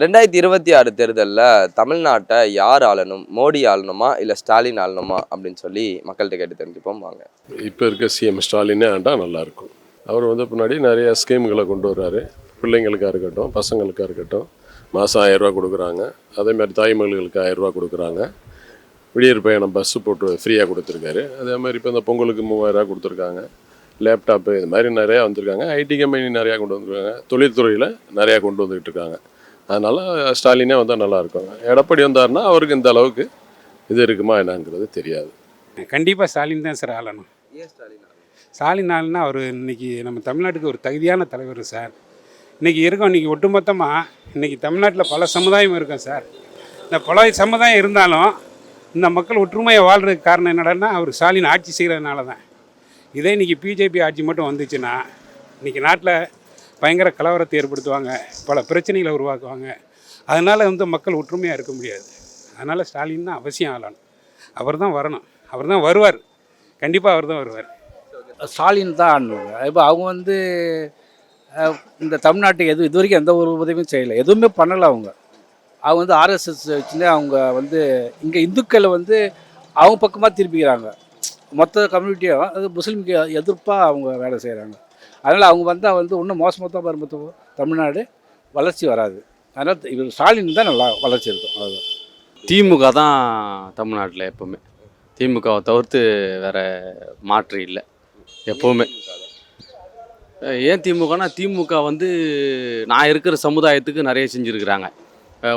ரெண்டாயிரத்தி இருபத்தி ஆறு தேர்தலில் தமிழ்நாட்டை யார் ஆளணும்? மோடி ஆளணுமா? இல்லை ஸ்டாலின் ஆளணுமா? அப்படின்னு சொல்லி மக்கள்கிட்ட கேட்டு தெரிஞ்சுப்போம் வாங்க. இப்போ இருக்க சிஎம் ஸ்டாலினே ஆண்டா நல்லாயிருக்கும் அவர் வந்து பின்னாடி நிறைய ஸ்கீம்களை கொண்டு வர்றாரு. பிள்ளைங்களுக்காக இருக்கட்டும் பசங்களுக்காக இருக்கட்டும் மாதம் ஆயிரரூவா கொடுக்குறாங்க. அதே மாதிரி தாய்மொழிகளுக்கு ஆயிரரூவா கொடுக்குறாங்க. விடியற் பயணம் பஸ்ஸு போட்டு ஃப்ரீயாக கொடுத்துருக்காரு. அதே மாதிரி இப்போ இந்த பொங்கலுக்கு மூவாயிரரூவா கொடுத்துருக்காங்க. லேப்டாப்பு இது மாதிரி நிறையா வந்திருக்காங்க. ஐடி கம்பெனி நிறையா கொண்டு வந்திருக்காங்க. தொழில்துறையில் நிறையா கொண்டு வந்துக்கிட்டு இருக்காங்க. அதனால் ஸ்டாலினே வந்தால் நல்லாயிருக்கும் எடப்பாடி வந்தாருன்னா அவருக்கு இந்த அளவுக்கு இது இருக்குமா என்னங்கிறது தெரியாது. கண்டிப்பாக ஸ்டாலின் தான் சார் ஆளணும். ஸ்டாலின் ஸ்டாலின் ஆளுனா அவர் இன்னைக்கு நம்ம தமிழ்நாட்டுக்கு ஒரு தகுதியான தலைவர் சார். இன்னைக்கு இருக்கோம் இன்னைக்கு ஒட்டுமொத்தமாக இன்னைக்கு தமிழ்நாட்டில் பல சமுதாயம் இருக்கும் சார். இந்த பல சமுதாயம் இருந்தாலும் இந்த மக்கள் ஒற்றுமையை வாழ்றதுக்கு காரணம் என்னடான்னா அவர் ஸ்டாலின் ஆட்சி செய்கிறதுனால தான் இதே இன்னைக்கு பிஜேபி ஆட்சி மட்டும் வந்துச்சுன்னா இன்னைக்கு நாட்டில் பயங்கர கலவரத்தை ஏற்படுத்துவாங்க பல பிரச்சனைகளை உருவாக்குவாங்க. அதனால் வந்து மக்கள் ஒற்றுமையாக இருக்க முடியாது. அதனால் ஸ்டாலின் தான் அவசியம் ஆகலாம் அவர் தான் வரணும். அவர் தான் வருவார். கண்டிப்பாக அவர் தான் வருவார். ஸ்டாலின் தான் ஆடணுங்க இப்போ அவங்க வந்து இந்த தமிழ்நாட்டுக்கு எது இது வரைக்கும் எந்த ஒரு உதவியும் செய்யலை. எதுவுமே பண்ணலை அவங்க. அவங்க வந்து ஆர்எஸ்எஸ் வச்சுன்னு அவங்க வந்து இங்கே இந்துக்களை வந்து அவங்க பக்கமாக திருப்பிக்கிறாங்க. மொத்த கம்யூனிட்டியாக அது முஸ்லீம்க்கு எதிர்ப்பாக அவங்க வேலை செய்கிறாங்க அதனால் அவங்க வந்தால் வந்து இன்னும் மோசமாக தான் வரும்போது தமிழ்நாடு வளர்ச்சி வராது. அதனால் இவர் ஸ்டாலின் தான் நல்லா வளர்ச்சி இருக்கும் அதுதான் திமுக தான் தமிழ்நாட்டில் எப்போவுமே. திமுகவை தவிர்த்து வேற மாற்று இல்லை எப்போவுமே. ஏன் திமுகனா திமுக வந்து நான் இருக்கிற சமுதாயத்துக்கு நிறைய செஞ்சுருக்கிறாங்க.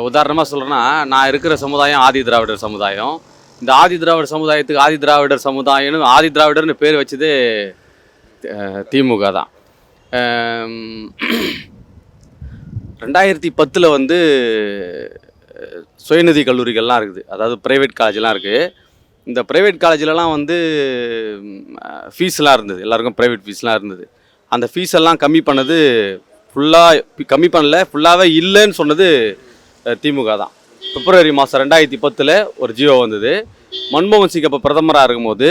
உதாரணமாக சொல்கிறேன்னா நான் இருக்கிற சமுதாயம் ஆதி திராவிடர் சமுதாயம். இந்த ஆதி திராவிடர் சமுதாயத்துக்கு ஆதி திராவிடர் சமுதாயம்னு ஆதி திராவிடர்னு பேர் வச்சதே திமுக தான். ரெண்டாயிரத்தி பத்தில் வந்து சுயநிதி கல்லூரிகள்லாம் இருக்குது. அதாவது ப்ரைவேட் காலேஜ்லாம் இருக்குது இந்த ப்ரைவேட் காலேஜ்லலாம் வந்து ஃபீஸ்லாம் இருந்தது. எல்லாருக்கும் ப்ரைவேட் ஃபீஸ்லாம் இருந்தது. அந்த ஃபீஸ் எல்லாம் கம்மி பண்ணது ஃபுல்லாக கம்மி பண்ணல ஃபுல்லாகவே இல்லைன்னு சொன்னது திமுக தான். பிப்ரவரி மாதம் ரெண்டாயிரத்தி பத்தில் ஒரு ஜியோ வந்தது. மன்மோகன் சிங் அப்போ பிரதமராக இருக்கும்போது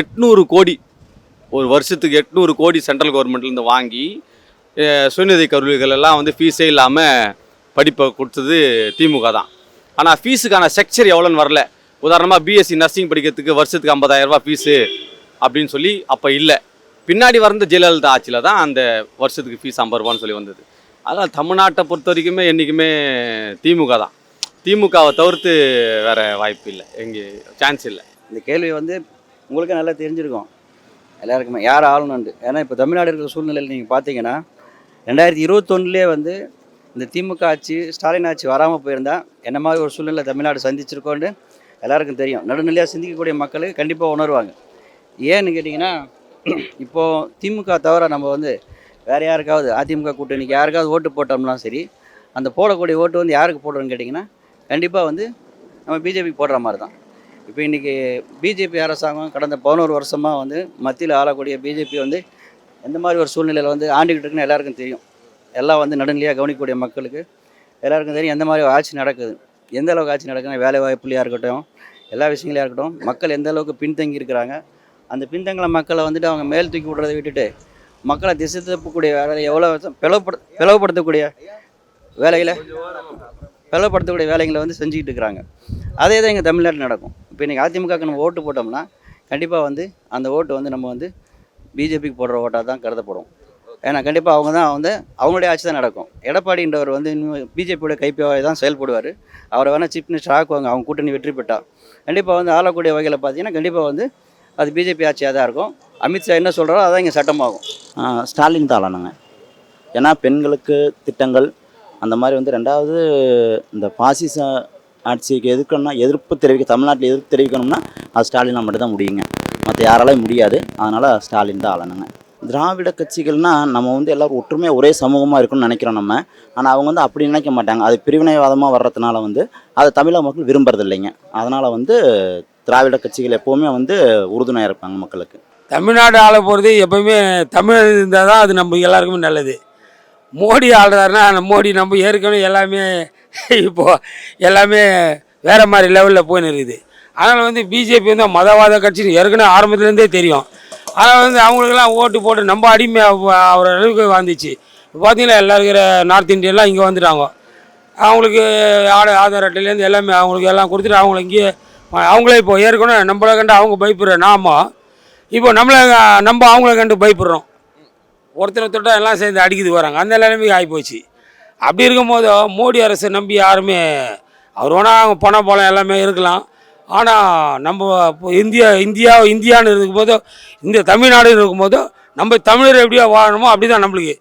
எட்நூறு கோடி ஒரு வருஷத்துக்கு எட்நூறு கோடி சென்ட்ரல் கவர்மெண்ட்லேருந்து வாங்கி சுயநிதி கருவிகள் எல்லாம் வந்து ஃபீஸே இல்லாமல் படிப்பை கொடுத்தது திமுக தான். ஆனால் ஃபீஸுக்கான ஸ்ட்ரக்சர் எவ்வளோன்னு வரல. உதாரணமாக பிஎஸ்சி நர்சிங் படிக்கிறதுக்கு வருஷத்துக்கு ஐம்பதாயிரரூபா ஃபீஸு அப்படின்னு சொல்லி அப்போ இல்லை. பின்னாடி வந்த ஜெயலலிதா ஆட்சியில் தான் அந்த வருஷத்துக்கு ஃபீஸ் ஐம்பது ரூபான்னு சொல்லி வந்தது. அதனால் தமிழ்நாட்டை பொறுத்த வரைக்குமே என்றைக்குமே திமுக தான். திமுகவை தவிர்த்து வேறு வாய்ப்பு இல்லை. எங்கே சான்ஸ் இல்லை. இந்த கேள்வி வந்து உங்களுக்கு நல்லா தெரிஞ்சிருக்கும். எல்லாருக்குமே யார் ஆளணுன்ட்டு ஏன்னா இப்போ தமிழ்நாடு இருக்கிற சூழ்நிலையில் நீங்கள் பார்த்தீங்கன்னா ரெண்டாயிரத்தி இருபத்தொன்னுலேயே வந்து இந்த திமுக ஆட்சி ஸ்டாலின் ஆட்சி வராமல் போயிருந்தா என்ன மாதிரி ஒரு சூழ்நிலை தமிழ்நாடு சந்திச்சிருக்கோன்னு எல்லாருக்கும் தெரியும். நடுநிலையாக சிந்திக்கக்கூடிய மக்கள் கண்டிப்பாக உணர்வாங்க. ஏன்னு கேட்டிங்கன்னா இப்போது திமுக தவிர நம்ம வந்து வேறு யாருக்காவது அதிமுக கூட்டணிக்கு யாருக்காவது ஓட்டு போட்டோம்னா சரி அந்த போடக்கூடிய ஓட்டு வந்து யாருக்கு போடுறோன்னு கேட்டிங்கன்னா கண்டிப்பாக வந்து நம்ம பிஜேபி போடுற மாதிரி தான். இப்போ இன்றைக்கி பிஜேபி அரசாங்கம் கடந்த பதினோரு வருஷமாக வந்து மத்தியில் ஆளக்கூடிய பிஜேபி வந்து எந்த மாதிரி ஒரு சூழ்நிலையில் வந்து ஆண்டுக்கிட்டு இருக்குன்னு எல்லாருக்கும் தெரியும். எல்லாம் வந்து நடுநிலையாக கவனிக்கக்கூடிய மக்களுக்கு எல்லாருக்கும் தெரியும் எந்த மாதிரி ஆட்சி நடக்குது. எந்த அளவுக்கு ஆட்சி நடக்குதுன்னா வேலை வாய்ப்புலையாக இருக்கட்டும் எல்லா விஷயங்களையும் இருக்கட்டும் மக்கள் எந்த அளவுக்கு பின்தங்கி இருக்கிறாங்க அந்த பின்தங்கின மக்களை வந்துட்டு அவங்க மேல் தூக்கி விடுறதை விட்டுட்டு மக்களை திசை திருப்பக்கூடிய வேலையை எவ்வளோ பிளவுபடு பிளவுபடுத்தக்கூடிய வேலைகளை பிளவுபடுத்தக்கூடிய வேலைகளை வந்து செஞ்சுக்கிட்டு இருக்கிறாங்க. அதே தான் எங்கள் தமிழ்நாட்டில் நடக்கும். இப்போ இன்றைக்கி அதிமுகவுக்கு நம்ம ஓட்டு போட்டோம்னா கண்டிப்பாக வந்து அந்த ஓட்டு வந்து நம்ம வந்து பிஜேபிக்கு போடுற ஓட்டாக தான் கருதப்படும். ஏன்னா கண்டிப்பாக அவங்க தான் வந்து அவங்களுடைய ஆட்சி தான் நடக்கும். எடப்பாடின்றவர் வந்து இன்னும் பிஜேபியோட கைப்பியாவை தான் செயல்படுவார். அவரை வேணால் சீஃப் மினிஸ்டர் ஆக்குவாங்க அவங்க கூட்டணி வெற்றி பெற்றா. கண்டிப்பாக வந்து ஆளக்கூடிய வகையில் பார்த்தீங்கன்னா கண்டிப்பாக வந்து அது பிஜேபி ஆட்சியாக தான் இருக்கும். அமித்ஷா என்ன சொல்கிறாரோ அதான் இங்கே சட்டமாகும். ஸ்டாலின் தான் ஆளணுங்க. ஏன்னா பெண்களுக்கு திட்டங்கள் அந்த மாதிரி வந்து ரெண்டாவது இந்த பாசிச ஆட்சிக்கு எதிர்க்கணும்னா எதிர்ப்பு தெரிவிக்க தமிழ்நாட்டில் எதிர்ப்பு தெரிவிக்கணும்னா அது ஸ்டாலினால் மட்டும்தான் முடியுங்க. மற்ற யாராலையும் முடியாது. அதனால் ஸ்டாலின் தான் ஆளணுங்க. திராவிட கட்சிகள்னால் நம்ம வந்து எல்லோரும் ஒற்றுமையாக ஒரே சமூகமாக இருக்குன்னு நினைக்கிறோம் நம்ம. ஆனால் அவங்க வந்து அப்படி நினைக்க மாட்டாங்க. அது பிரிவினைவாதமாக வர்றதுனால வந்து அதை தமிழக மக்கள் விரும்புறது இல்லைங்க. அதனால் வந்து திராவிட கட்சிகள் எப்போவுமே வந்து உறுதுணையாக இருப்பாங்க மக்களுக்கு. தமிழ்நாடு ஆள போகிறது எப்பவுமே தமிழர் இருந்தால் தான் அது நம்ம எல்லாருக்குமே நல்லது. மோடி ஆளுறாருன்னா அந்த மோடி நம்ம ஏற்கனவே எல்லாமே இப்போது எல்லாமே வேறு மாதிரி லெவலில் போயின்னு இருக்குது. அதனால் வந்து பிஜேபி வந்து மதவாத கட்சின்னு ஏற்கனவே ஆரம்பத்துலேருந்தே தெரியும். ஆனால் வந்து அவங்களுக்கெல்லாம் ஓட்டு போட்டு நம்ம அடிமை அவர் அளவுக்கு வந்துச்சு. இப்போ பார்த்தீங்கன்னா எல்லா இருக்கிற நார்த் இந்தியெல்லாம் இங்கே வந்துட்டாங்க. அவங்களுக்கு ஆட ஆதார் அட்டையிலேருந்து எல்லாமே அவங்களுக்கு எல்லாம் கொடுத்துட்டு அவங்கள இங்கேயே அவங்களே இப்போ ஏற்கனவே நம்மளை கண்டு அவங்க பயப்படுற நாம இப்போ நம்மளை நம்ம அவங்கள கண்டு பயப்படுறோம். ஒருத்தரை தொட்டா எல்லாம் சேர்ந்து அடிக்குது வராங்க அந்த நிலைமைக்கு ஆகிப்போச்சு. அப்படி இருக்கும்போது மோடி அரசை நம்பி யாருமே அவர் வேணால் அவங்க பணம் பலம் எல்லாமே இருக்கலாம். ஆனால் நம்ம இப்போ இந்தியா இந்தியா இந்தியான்னு இருக்கும்போது இந்த தமிழ்நாடுன்னு இருக்கும்போது நம்ம தமிழர் எப்படியா வாழணுமோ அப்படி தான் நம்மளுக்கு.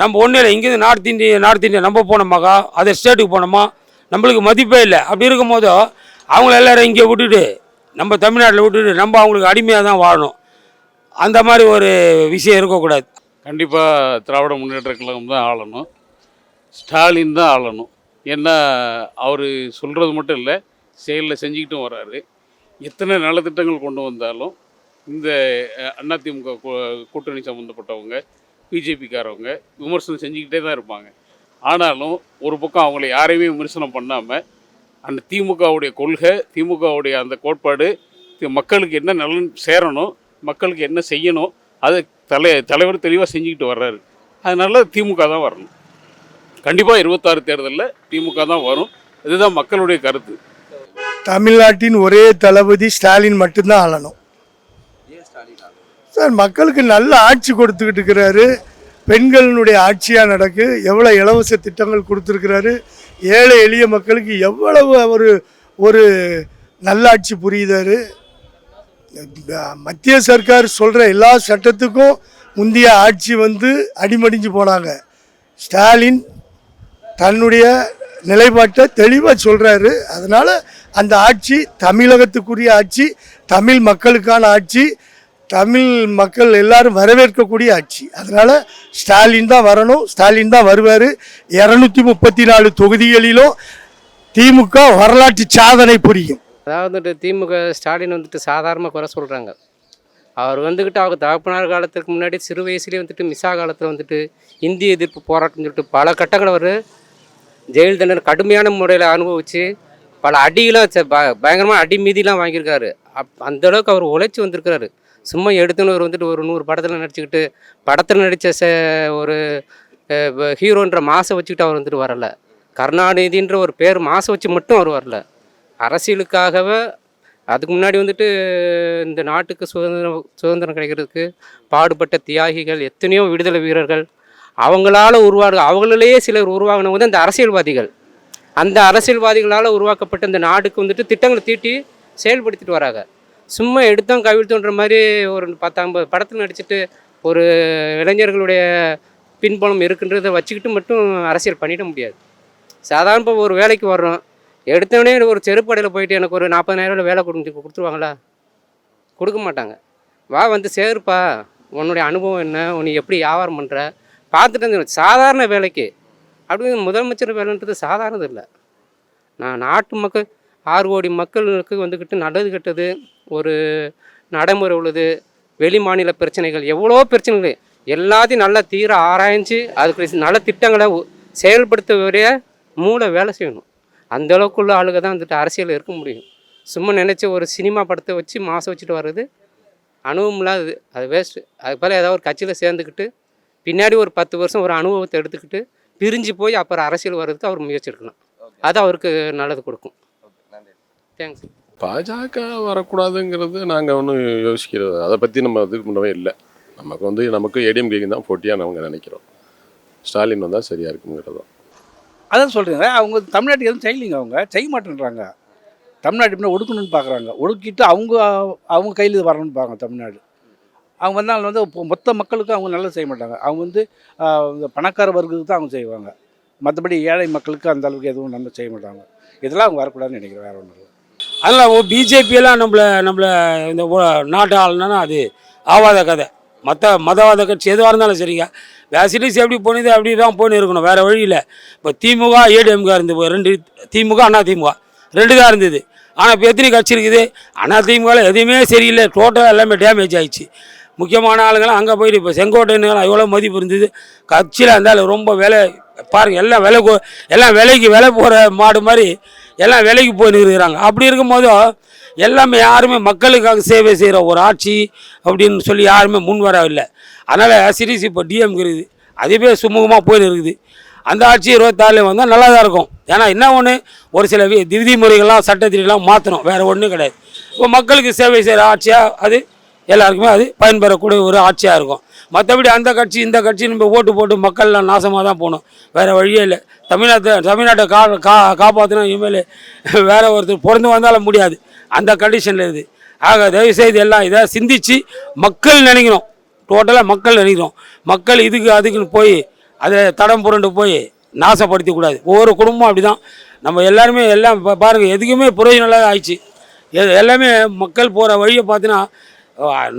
நம்ம ஒன்றும் இல்லை இங்கேருந்து நார்த் இந்தியா நார்த் இந்தியா நம்ம போனோமாக்கா அதர் ஸ்டேட்டுக்கு போனோமா நம்மளுக்கு மதிப்பே இல்லை. அப்படி இருக்கும்போது அவங்கள எல்லோரும் இங்கே விட்டுட்டு நம்ம தமிழ்நாட்டில் விட்டுட்டு நம்ம அவங்களுக்கு அடிமையாக தான் வாழணும். அந்த மாதிரி ஒரு விஷயம் இருக்கக்கூடாது. கண்டிப்பாக திராவிட முன்னேற்ற கழகம் தான் ஆளணும். ஸ்டாலின் தான் ஆளணும். ஏன்னா அவர் சொல்கிறது மட்டும் இல்லை செயலில் செஞ்சுக்கிட்டும் வர்றாரு எத்தனை நலத்திட்டங்கள் கொண்டு வந்தாலும் இந்த அதிமுக கூட்டணி சம்மந்தப்பட்டவங்க பிஜேபிக்காரவங்க விமர்சனம் செஞ்சுக்கிட்டே தான் இருப்பாங்க. ஆனாலும் ஒரு பக்கம் அவங்கள யாரையுமே விமர்சனம் பண்ணாமல் அந்த திமுகவுடைய கொள்கை திமுகவுடைய அந்த கோட்பாடு மக்களுக்கு என்ன நலன் சேரணும் மக்களுக்கு என்ன செய்யணும் அதை தலை தலைவர் தெளிவாக செஞ்சுக்கிட்டு வர்றாரு. அதனால் திமுக தான் வரணும். கண்டிப்பாக இருபத்தாறு தேர்தலில் திமுக தான் வரும். இதுதான் மக்களுடைய கருத்து. தமிழ்நாட்டின் ஒரே தளபதி ஸ்டாலின் மட்டும்தான் ஆளணும். சார் மக்களுக்கு நல்ல ஆட்சி கொடுத்துக்கிட்டு இருக்கிறாரு. பெண்களினுடைய ஆட்சியாக நடக்கு. எவ்வளோ இலவச திட்டங்கள் கொடுத்துருக்கிறாரு. ஏழை எளிய மக்களுக்கு எவ்வளவு அவர் ஒரு நல்லாட்சி புரியுதாரு. மத்திய சர்க்கார் சொல்கிற எல்லா சட்டத்துக்கும் முந்தைய ஆட்சி வந்து அடிமடிஞ்சு போனாங்க. ஸ்டாலின் தன்னுடைய நிலைப்பாட்டை தெளிவாக சொல்கிறாரு அதனால் அந்த ஆட்சி தமிழகத்துக்குரிய ஆட்சி தமிழ் மக்களுக்கான ஆட்சி தமிழ் மக்கள் எல்லாரும் வரவேற்கக்கூடிய ஆட்சி. அதனால் ஸ்டாலின் தான் வரணும். ஸ்டாலின் தான் வருவார். இரநூத்தி முப்பத்தி நாலு தொகுதிகளிலும் திமுக வரலாற்று சாதனை புரியும். அதாவது வந்துட்டு திமுக ஸ்டாலின் வந்துட்டு சாதாரணமாக குறை சொல்கிறாங்க அவர் வந்துக்கிட்டு அவங்க தகப்பனார் காலத்துக்கு முன்னாடி சிறு வயசுலேயே வந்துட்டு மிஸ்ஸா காலத்தில் வந்துட்டு இந்திய எதிர்ப்பு போராட்டம் சொல்லிட்டு பல கட்டங்களை அவர் ஜெயில் தண்டனை கடுமையான முறையில் அனுபவித்து பல அடியெலாம் ச- அடி மீதிலாம் வாங்கியிருக்காரு. அப் அந்த அளவுக்கு அவர் உழைச்சி வந்திருக்கிறாரு. சும்மா எடுத்துன்னு ஒரு வந்துட்டு ஒரு நூறு படத்தில் நடிச்சுக்கிட்டு படத்தில் நடித்த ச ஒரு ஹீரோன்ற மாசை வச்சுக்கிட்டு அவர் வந்துட்டு வரல. கருணாநிதின்ற ஒரு பேர் மாசை வச்சு மட்டும் அவர் வரல. அரசியலுக்காகவே அதுக்கு முன்னாடி வந்துட்டு இந்த நாட்டுக்கு சுதந்திரம் சுதந்திரம் கிடைக்கிறதுக்கு பாடுபட்ட தியாகிகள் எத்தனையோ விடுதலை வீரர்கள் அவங்களால உருவாடு அவங்களிலேயே சிலர் உருவாகினவங்க தான் இந்த அரசியல்வாதிகள். அந்த அரசியல்வாதிகளால் உருவாக்கப்பட்ட இந்த நாடுக்கு வந்துட்டு திட்டங்களை தீட்டி செயல்படுத்திட்டு வராங்க. சும்மா எடுத்தோம் கவிழ்த்தோன்ற மாதிரி ஒரு பத்து ஐம்பது படத்தில் நடிச்சுட்டு ஒரு இளைஞர்களுடைய பின்பலம் இருக்குன்றதை வச்சுக்கிட்டு மட்டும் அரசியல் பண்ணிட முடியாது. சாதாரண இப்போ ஒரு வேலைக்கு வர்றோம். எடுத்தவொடனே ஒரு செருப்படையில் போயிட்டு எனக்கு ஒரு நாற்பதாயிரம் வேலை கொடுத்து கொடுத்துருவாங்களா? கொடுக்க மாட்டாங்க. வா வந்து சேருப்பா. உன்னுடைய அனுபவம் என்ன? உன்னை எப்படி வியாபாரம் பண்ணுற பார்த்துட்டு வந்து சாதாரண வேலைக்கு. அப்படின்னு முதலமைச்சர் வேலைன்றது சாதாரணது இல்லை. நான் நாட்டு மக்கள் ஆறு கோடி மக்களுக்கு வந்துக்கிட்டு நல்லது கெட்டது ஒரு நடைமுறை உள்ளது வெளி மாநில பிரச்சனைகள் எவ்வளோ பிரச்சனைகள். எல்லாத்தையும் நல்லா தீர ஆராய்ஞ்சு அதுக்கு நல்ல திட்டங்களை உ- மூளை வேலை செய்யணும். அந்த அளவுக்குள்ள ஆளுக தான் வந்துட்டு அரசியல் இருக்க முடியும். சும்மா நினச்ச ஒரு சினிமா படத்தை வச்சு மாசம் வச்சுட்டு வர்றது அனுபவம் இல்லாதது. அது வேஸ்ட்டு அது போல் ஏதாவது ஒரு கட்சியில் சேர்ந்துக்கிட்டு பின்னாடி ஒரு பத்து வருஷம் ஒரு அனுபவத்தை எடுத்துக்கிட்டு பிரிஞ்சு போய் அப்புறம் அரசியல் வர்றதுக்கு அவர் முயற்சி அது அவருக்கு நல்லது கொடுக்கும். தேங்க்ஸ். பாஜக வரக்கூடாதுங்கிறது நாங்கள் ஒன்றும் யோசிக்கிறது அதை பற்றி நம்ம இது பண்ணவே இல்லை. நமக்கு வந்து நமக்கு ஏடிஎம்கேக்கு தான் போட்டியாக நாங்கள் நினைக்கிறோம். ஸ்டாலின் வந்தால் சரியாக இருக்குங்கிறது தான் அதான் சொல்கிறேங்க அவங்க தமிழ்நாட்டுக்கு எதுவும் செய்யலைங்க அவங்க? செய்ய மாட்டேன்றாங்க. தமிழ்நாடு இப்படி ஒடுக்கணும்னு பார்க்குறாங்க ஒடுக்கிட்டு அவங்க அவங்க கையில் வரணும்னு பார்க்குறாங்க தமிழ்நாடு. அவங்க வந்தாலும் வந்து மொத்த மக்களுக்கும் அவங்க நல்லா செய்ய மாட்டாங்க. அவங்க வந்து இந்த பணக்கார வர்க்கத்துக்கு தான் அவங்க செய்வாங்க. மற்றபடி ஏழை மக்களுக்கு அந்த அளவுக்கு எதுவும் நம்ம செய்ய மாட்டாங்க. இதெல்லாம் அவங்க வரக்கூடாதுன்னு நினைக்கிறேன் வேறு ஒன்றும் இல்லை. பிஜேபியெல்லாம் நம்மளை நம்மளை இந்த நாட்டு ஆளுனா அது? ஆவாத கதை. மற்ற மதவாத கட்சி எதுவாக இருந்தாலும் சரிங்க. வேசிலிஸ் எப்படி போனது அப்படி தான் போயின்னு இருக்கணும். வேறு வழியில் இப்போ திமுக ஏடிஎம்கா இருந்து ரெண்டு திமுக அண்ணா திமுக. ரெண்டு தான் இருந்தது. ஆனால் இப்போ எத்தனை கட்சி இருக்குது? அண்ணா திமுகவில் எதுவுமே சரியில்லை. டோட்டலாக எல்லாமே டேமேஜ் ஆயிடுச்சு. முக்கியமான ஆளுங்களாம் அங்கே போயிட்டு இப்போ செங்கோட்டைன்னு எவ்வளோ மதிப்பு இருந்தது. கட்சியில் இருந்தாலும் ரொம்ப விலை பாருங்கள் எல்லாம் விலை கோ எல்லாம் விலைக்கு விலை போகிற மாடு மாதிரி எல்லாம் விலைக்கு போய் இருக்கிறாங்க. அப்படி இருக்கும்போது எல்லாமே யாருமே மக்களுக்காக சேவை செய்கிற ஒரு ஆட்சி அப்படின்னு சொல்லி யாருமே முன் வரவில்லை. அதனால் சிரிசி இப்போ டிஎம் இருக்குது. அதுவே சுமூகமாக போயின்னு இருக்குது. அந்த ஆட்சி இருபத்தாறுல வந்தால் நல்லா தான் இருக்கும். ஏன்னா என்ன ஒன்று ஒரு சில வி விதிமுறைகள்லாம் சட்டத்திலாம் மாற்றணும் வேறு ஒன்றும் கிடையாது. இப்போ மக்களுக்கு சேவை செய்கிற ஆட்சியாக அது? எல்லாருக்குமே அது பயன்பெறக்கூடிய ஒரு ஆட்சியாக இருக்கும். மற்றபடி அந்த கட்சி இந்த கட்சி நம்ம ஓட்டு போட்டு மக்கள்லாம் நாசமாக தான் போகணும். வேறு வழியே இல்லை. தமிழ்நாட்டை தமிழ்நாட்டை கா கா காப்பாற்றினா இனிமேல் வேறு ஒருத்தர் பிறந்து வந்தாலும் முடியாது. அந்த கண்டிஷனில் இருக்குது ஆக தயவுசெய்து எல்லாம் இதை சிந்திச்சு மக்கள் நினைக்கணும். டோட்டலாக மக்கள் நினைக்கிறோம். மக்கள் இதுக்கு அதுக்குன்னு போய் அதை தடம் புரண்டு போய் நாசப்படுத்தக்கூடாது ஒவ்வொரு குடும்பம் அப்படி தான் நம்ம எல்லாருமே எல்லாம் பாருங்கள் எதுக்குமே புரோஜனலாக ஆயிடுச்சு. எல்லாமே மக்கள் போகிற வழியை பார்த்தீங்கன்னா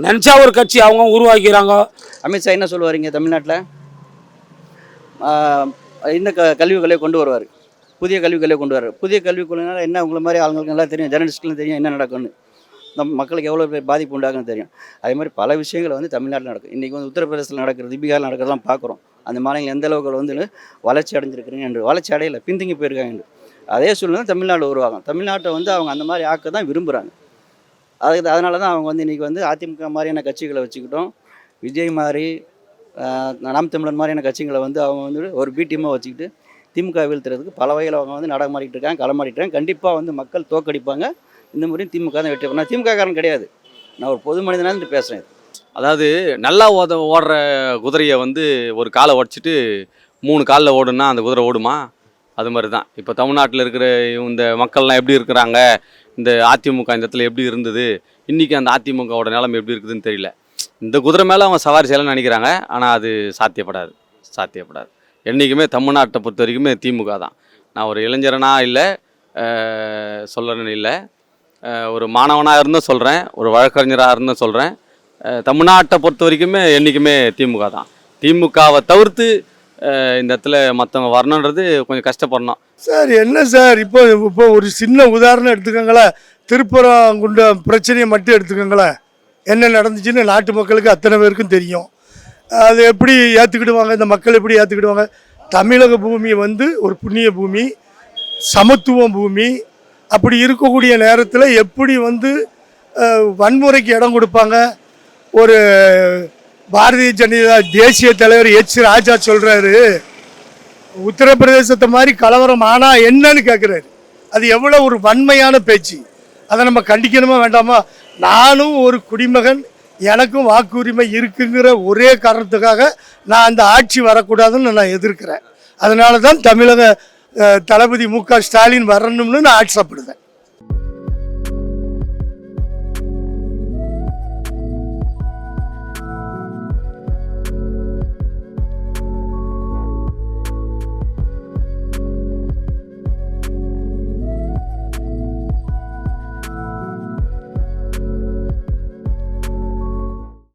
நினச்சா ஒரு கட்சி அவங்க உருவாக்கிறாங்க. அமித்ஷா என்ன சொல்லுவாருங்க தமிழ்நாட்டில்? இந்த க கல்விகளை கொண்டு வருவார். புதிய கல்விக் கொண்டு வர்றாரு புதிய கல்விக் கொள்கைனால என்ன உங்களை மாதிரி ஆளுங்களுக்கு நல்லா தெரியும் ஜெர்னலிஸ்ட்களும் தெரியும் என்ன நடக்கும்னு. நம்ம மக்களுக்கு எவ்வளோ பேர் பாதிப்பு உண்டாகுன்னு தெரியும். அதே மாதிரி பல விஷயங்கள் வந்து தமிழ்நாட்டில் நடக்கும். இன்றைக்கி வந்து உத்தரப்பிரதேசத்தில் நடக்கிறது பீகாரில் நடக்கிறதெல்லாம் பார்க்குறோம். அந்த மாநிலங்கள் எந்த அளவுக்கு வந்து வளர்ச்சி அடைஞ்சிருக்கிறீங்க என்று வளர்ச்சி அடையலை பின்தங்கி போயிருக்காங்க என்று. அதே சூழ்நிலை தமிழ்நாடு உருவாகும். தமிழ்நாட்டை வந்து அவங்க அந்த மாதிரி ஆக்க தான் விரும்புகிறாங்க அதுக்கு அதனால தான் அவங்க வந்து இன்றைக்கி வந்து அதிமுக மாதிரியான கட்சிகளை வச்சுக்கிட்டோம். விஜய் மாதிரி நாம் தமிழன் மாதிரியான கட்சிகளை வந்து அவங்க வந்து ஒரு பி டீமாக வச்சுக்கிட்டு திமுக வீழ்த்துறதுக்கு பல வகையில் அவங்க வந்து நடமாடிட்டு இருக்காங்க களமாடிட்டுருக்காங்க கண்டிப்பாக வந்து மக்கள் தோக்கடிப்பாங்க. இந்த முறையும் திமுக தான் வெற்றி நான் திமுக காரன் கிடையாது. நான் ஒரு பொது மனிதனாக பேசுகிறேன் அதாவது நல்லா ஓத ஓடுற குதிரையை வந்து ஒரு காலை உடச்சிட்டு மூணு காலில் ஓடுனா அந்த குதிரை ஓடுமா? அது மாதிரி தான். இப்போ தமிழ்நாட்டில் இருக்கிற இந்த மக்கள்லாம் எப்படி இருக்கிறாங்க? இந்த அதிமுக இந்த இடத்துல எப்படி இருந்தது? இன்றைக்கி அந்த அதிமுகவோட நிலைமை எப்படி இருக்குதுன்னு தெரியல. இந்த குதிரை மேலே அவங்க சவாரி செய்யலாம்னு நினைக்கிறாங்க. ஆனால் அது சாத்தியப்படாது. சாத்தியப்படாது. என்றைக்குமே தமிழ்நாட்டை பொறுத்த வரைக்குமே திமுக தான். நான் ஒரு இளைஞரனா இல்லை சொல்லணும்னு இல்லை. ஒரு மாணவனாக இருந்தும் சொல்கிறேன் ஒரு வழக்கறிஞராக இருந்தும் சொல்கிறேன் தமிழ்நாட்டை பொறுத்த வரைக்குமே என்றைக்குமே திமுக தான். திமுகவை தவிர்த்து இந்த இடத்துல மற்றவங்க வரணுன்றது கொஞ்சம் கஷ்டப்படணும். சார் என்ன சார்? இப்போ இப்போ ஒரு சின்ன உதாரணம் எடுத்துக்கோங்களேன். திருப்பரங்குண்டம் பிரச்சனையை மட்டும் எடுத்துக்கோங்களேன். என்ன நடந்துச்சுன்னு நாட்டு மக்களுக்கு அத்தனை பேருக்கும் தெரியும். அது எப்படி ஏற்றுக்கிடுவாங்க இந்த மக்கள் எப்படி ஏற்றுக்கிடுவாங்க தமிழக பூமி வந்து ஒரு புண்ணிய பூமி சமத்துவம் பூமி. அப்படி இருக்கக்கூடிய நேரத்தில் எப்படி வந்து வன்முறைக்கு இடம் கொடுப்பாங்க? ஒரு பாரதிய ஜனதா தேசிய தலைவர் எச் ராஜா சொல்கிறாரு உத்தரப்பிரதேசத்தை மாதிரி கலவரம் ஆனா என்னன்னு கேட்குறாரு அது எவ்வளோ ஒரு வன்மையான பேச்சு. அதை நம்ம கண்டிக்கணுமா வேண்டாமா? நானும் ஒரு குடிமகன் எனக்கும் வாக்குரிமை இருக்குங்கிற ஒரே காரணத்துக்காக நான் அந்த ஆட்சி வரக்கூடாதுன்னு நான் எதிர்க்கிறேன். அதனால தான் தமிழக தளபதி மு க ஸ்டாலின் வரணும்னு நான் ஆட்சப்படுவேன்